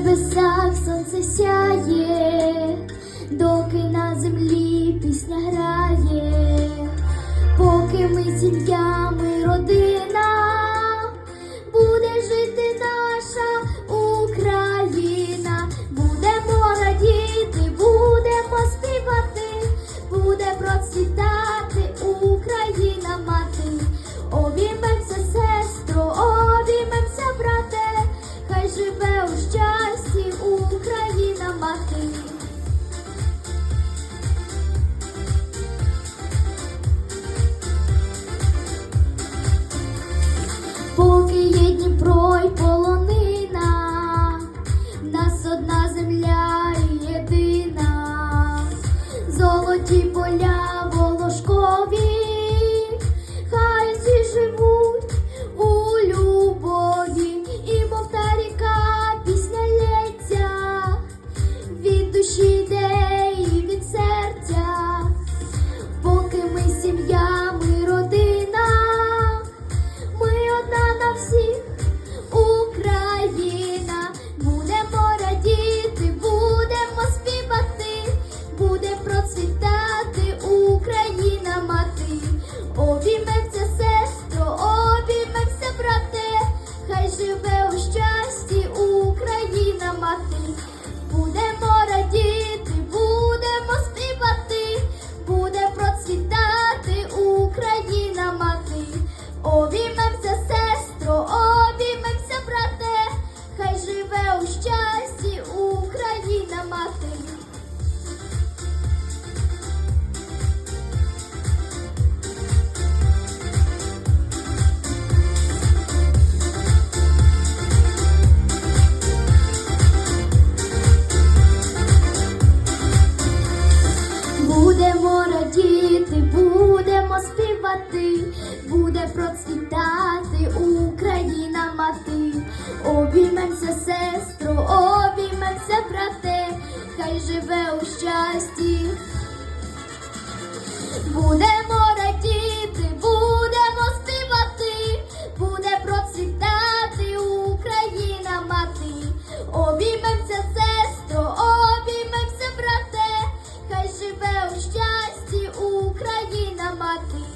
небесах сонце сяє, доки на землі пісня грає, поки ми сім'ями. cold. って жити, будемо співати, буде процвітати Україна, мати, обіймемося, сестру, обіймемося, брате, хай живе у щасті. Буде ti.